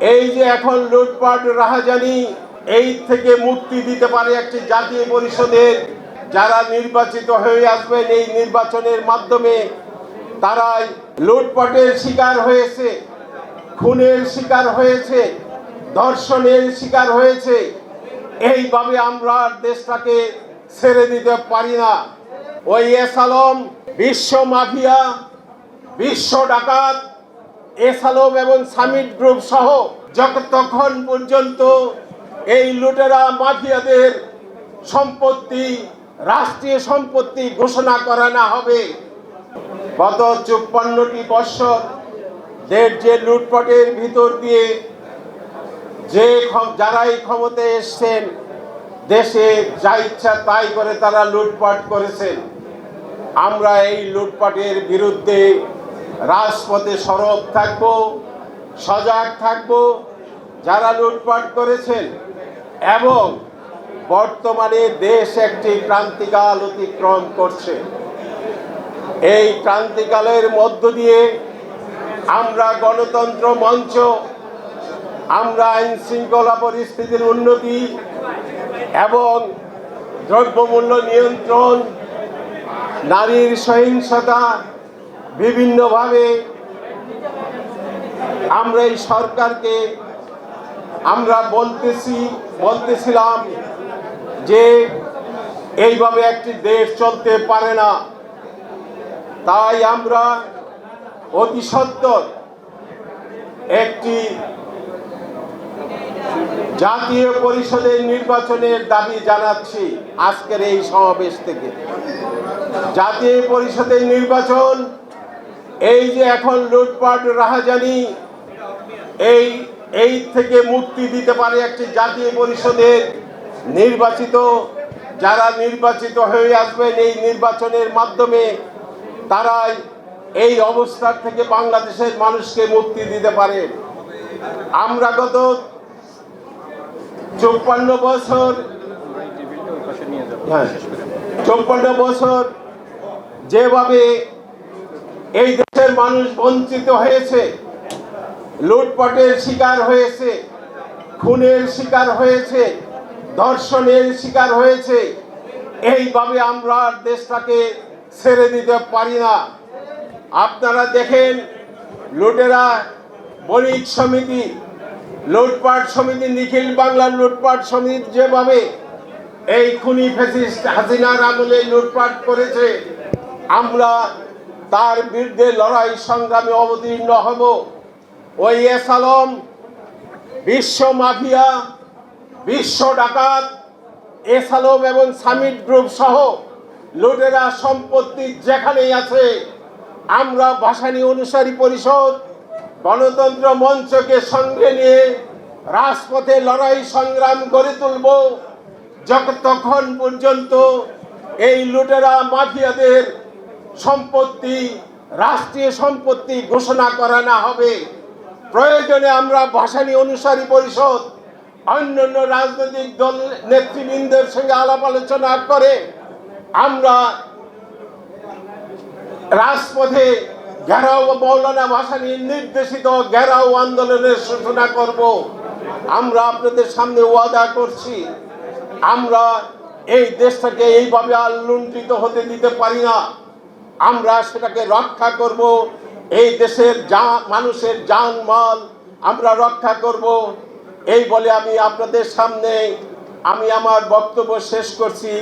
এই যে এখন লুটপাট রাহাজানি, এই থেকে মুক্তি দিতে পারে একটি জাতীয় পরিষদের যারা নির্বাচিত হয়ে আসবেন এই নির্বাচনের মাধ্যমে। তারাই লুটপাটের শিকার হয়েছে, খুনের শিকার হয়েছে, ধর্ষণের শিকার হয়েছে। এইভাবে আমরা দেশটাকে ছেড়ে দিতে পারি না। ওই এস আলম, বিশ্ব মাফিয়া, বিশ্ব ডাকাত এস আলম এবং সামিট গ্রুপ সহ যতক্ষণ পর্যন্ত এই লুটেরা মাফিয়াদের সম্পত্তি, রাষ্ট্রীয় সম্পত্তি ঘোষণা করা না হবে। গত চুপ্পান্নটি বৎসর দেশ যে লুটপাটের ভিতর দিয়ে যে যারাই ক্ষমতায় এসছেন, দেশে যা ইচ্ছা তাই করে তারা লুটপাট করেছেন। আমরা এই লুটপাটের বিরুদ্ধে রাজপথে সরব থাকব, সজাগ থাকব, যারা লুটপাট করেছেন এবং বর্তমানে দেশ একটি ক্রান্তিকাল অতিক্রম করছে। এই ক্রান্তিকালের মধ্য দিয়ে আমরা গণতন্ত্র মঞ্চ, আমরা আইন শৃঙ্খলা পরিস্থিতির উন্নতি এবং দ্রব্যমূল্য নিয়ন্ত্রণ, নারীর সহিংসতা বিভিন্নভাবে আমরা এই সরকারকে আমরা বলতেছি, বলতেছিলাম যে এইভাবে একটি দেশ চলতে পারে না। তাই আমরা অতি সত্বর একটি জাতীয় পরিষদের নির্বাচনের দাবি জানাচ্ছি আজকের এই সমাবেশ থেকে। জাতীয় পরিষদের নির্বাচন এই যে এখন লুটপাট রাহাজানি, এই এই থেকে মুক্তি দিতে পারে একটি জাতীয় পরিষদের নির্বাচিত, যারা নির্বাচিত হয়ে আসবেন এই নির্বাচনের মাধ্যমে, তারাই এই অবস্থার থেকে বাংলাদেশের মানুষকে মুক্তি দিতে পারে। আমরা গত চৌপান্ন বছর হ্যাঁ চৌপান্ন বছর যেভাবে এই দেশের মানুষ বঞ্চিত হয়েছে, লুটপাটের শিকার হয়েছে, খুনের শিকার হয়েছে, ধর্ষণের শিকার হয়েছে। এইভাবে আমরা দেশটাকে ছেড়ে দিতে পারি না। আপনারা দেখেন, লুটেরা বণিক সমিতি, লুটপাট সমিতি, নিখিল বাংলার লুটপাট সমিতি যেভাবে এই খুনি ফেসিস্ট হাসিনার আমলে লুটপাট করেছে, আমরা তার বিরুদ্ধে লড়াই সংগ্রামে অবতীর্ণ হব। ওই এস আলম, বিশ্ব মাফিয়া, বিশ্ব ডাকাত, এস আলম এবং সামিট গ্রুপ সহ লুটেরা সম্পত্তি যেখানেই আছে, আমরা ভাসানী অনুসারী পরিষদ, গণতন্ত্র মঞ্চকে সঙ্গে নিয়ে রাজপথে লড়াই সংগ্রাম গড়ে তুলব। যতক্ষণ পর্যন্ত এই লুটেরা মাফিয়াদের সম্পত্তি, রাষ্ট্রীয় সম্পত্তি ঘোষণা করা না হবে। প্রয়োজনে আমরা ভাসানী অনুসারী পরিষদ, অন্যান্য রাজনৈতিক দল নেতৃবৃন্দের সঙ্গে আলাপ আলোচনা করে আমরা রাজপথে ঘেরাও মৌলানা ভাসানীর নির্দেশিত ঘেরাও আন্দোলনের সূচনা করব। আমরা আপনাদের সামনে ওয়াদা করছি। আমরা এই দেশটাকে এইভাবে আর লুণ্ঠিত হতে দিতে পারি না। আমরা সেটাকে রক্ষা করব। এই দেশের যা, মানুষের জানমাল আমরা রক্ষা করব। এই বলে আমি আপনাদের সামনে, আমি আমার বক্তব্য শেষ করছি।